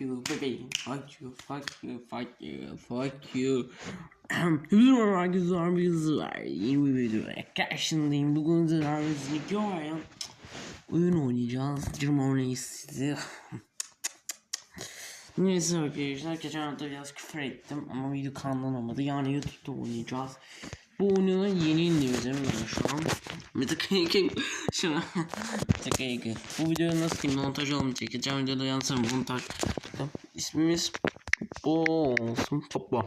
you bebeğim. Fuck you, fuck you, fuck you, fuck you. Hepinize merhaba arkadaşlar. Biz var. Yeni bir videoya karşınızdayım. Bugün sizlerle videoya oyun oynayacağız. Cırmalayız sizi. Neyse arkadaşlar geçen hafta biraz küfür ettim ama video kanaldan olmadı. Yani YouTube'da oynayacağız. Bu oyunu yeni mi ben şu an? Bir dakika şuna. Bir dakika Bu videoyu nasıl diyeyim montaj olmayacak çekeceğim videoda yansın montaj İsmimiz Popo olsun Popo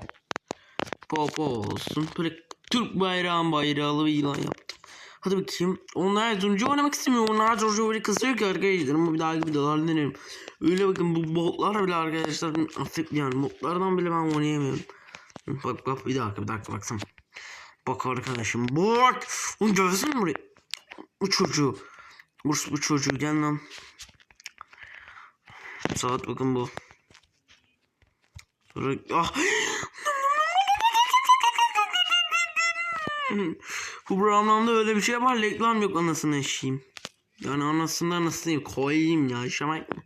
Popo. Olsun böyle Türk bayrağın bayrağlı bir ilan yaptım. Hadi bakayım. Onlar Zuncu oynamak istemiyor Onlar Zuncu böyle kısıyor ki arkadaşlar. Ama bir daha gibi videolar denerim Öyle bakın bu botlar bile arkadaşlar affet yani botlardan bile ben oynayamıyorum. Bak bak bir dakika bir dakika baksana Bak arkadaşım bak. Onu görsene buraya. Bu çocuğu. Vurs bu gel lan. Saat bakın bu. Sonra ah. bu programda öyle bir şey var. Reklam yok anasını eşeyim. Yani anasından nasıl diyeyim koyayım ya mı?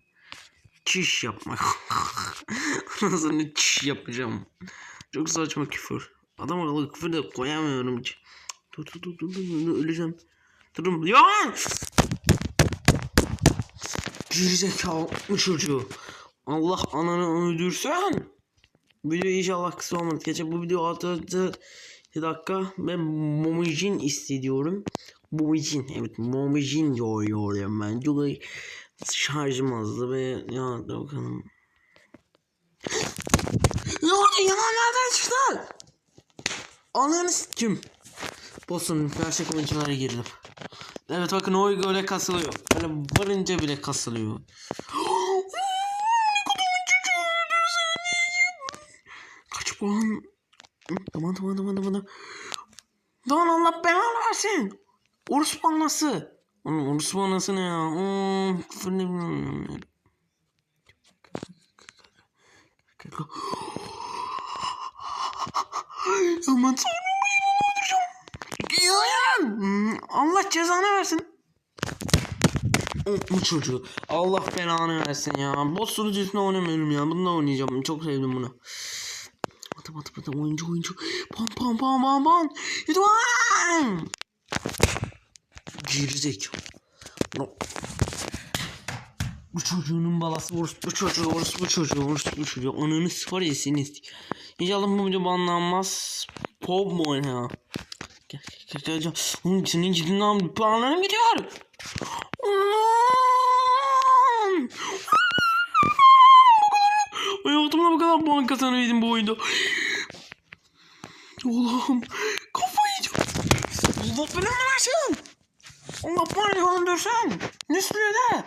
Çiş yapmak. Anasını çiş yapacağım. Çok saçma küfür. Adam akıllı küfür de koyamıyorum hiç. Dur dur dur dur dur öleceğim. Durun ya. Gerizekalı çocuğu. Allah ananı öldürsen. Video inşallah kısa olmadı. Geçen bu video 6 dakika ben Momijin hissediyorum. Momijin evet Momijin yoruyorum ben. Çünkü şarjım azdı ve ya bakalım. Ne oldu yalan nereden çıktı? Ananı kim? Boss'un gerçek oyunculara girdim. Evet bakın o öyle kasılıyor. Böyle varınca bile kasılıyor. Kaç puan? Tamam tamam tamam tamam. Lan Allah belanı versin. Urus banası. Oğlum Urus banası ne ya? Hmm. Aman tanrım uyumu öldüreceğim. Yayan. Hmm, Allah cezanı versin. Bu çocuğu. Allah belanı versin ya. Boss sunucusunda oynamıyorum ya. Bununla oynayacağım. Çok sevdim bunu. Hadi hadi hadi oyuncu oyuncu. Pam pam pam pam pam. Lütfen. Gerizekalı. Bu çocuğunun balası bu çocuğu bu çocuğu bu çocuğu ananı sıfır yesiniz. İnşallah bu video banlanmaz. Pop mu oyna? Gel gel gel gel. Oğlum senin ciddinden planlarım gidiyor. Hayatımda bu kadar puan kazanabildim bu oyunda. Oğlum kafayı yiyeceğim. Allah belanı versin. Allah bana öldürsün. Ne sürede?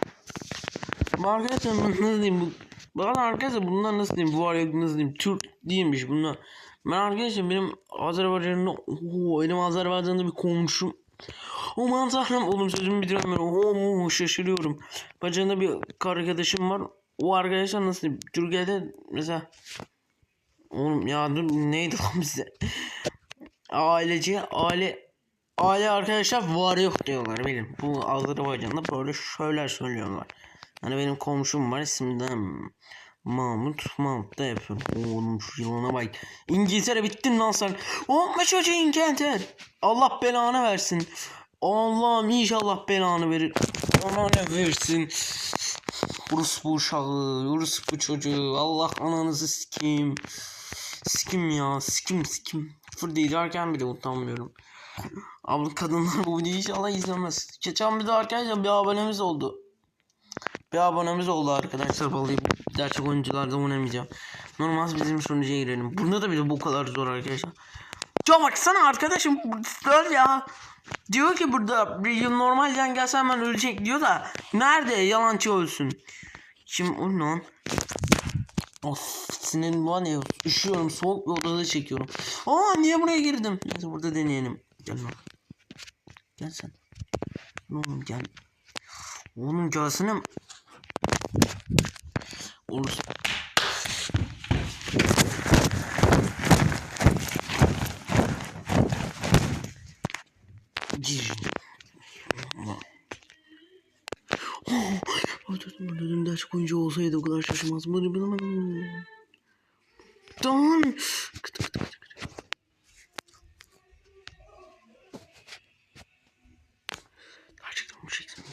Arkadaşlar nasıl diyeyim bu bana arkadaşlar bunlar nasıl diyeyim bu var ya nasıl diyeyim Türk değilmiş bunlar. Ben arkadaşlar benim Azerbaycan'da ooo benim Azerbaycan'da bir komşum. Aman tanrım oğlum sözümü bitiremiyorum. Oo şaşırıyorum. Bacağında bir arkadaşım var. O arkadaşlar nasıl diyeyim Türkiye'de mesela Oğlum ya dur neydi lan bize? Aileci aile aile arkadaşlar var yok diyorlar benim. Bu Azerbaycan'da böyle şöyle söylüyorlar. Hani benim komşum var isimden Mahmut Mahmut da yapıyorum. Oğlum şu yılana bak. İngiltere bittin lan sen. Olma çocuğu İngiltere. Allah belanı versin. Allah'ım inşallah belanı verir. Ananı versin. Rus bu uşağı. Rus bu çocuğu. Allah ananızı sikeyim. Sikim ya. Sikim sikim. Fır derken bile utanmıyorum. Abla kadınlar bu videoyu inşallah izlemez. Geçen bir de arkadaşlar bir abonemiz oldu. Bir abonemiz oldu arkadaşlar vallahi gerçek oyuncularda oynamayacağım. Normal bizim sunucuya girelim. Bunda da bile bu kadar zor arkadaşlar. Ya baksana arkadaşım öl ya. Diyor ki burada bir yıl normalden gelse hemen ölecek diyor da nerede yalancı ölsün. Kim o lan? Of sinirim var ya üşüyorum soğuk bir odada çekiyorum. Aa niye buraya girdim? Neyse burada deneyelim. Gel lan. Gel sen. Oğlum gel. Oğlum gelsene. Olur. Gir. Öldürdüm öldürdüm de açık oyuncu olsaydı o kadar şaşırmaz. Bunu bulamadım. Tamam. Kıtı kıtı kıtı. Gerçekten bu çeksin,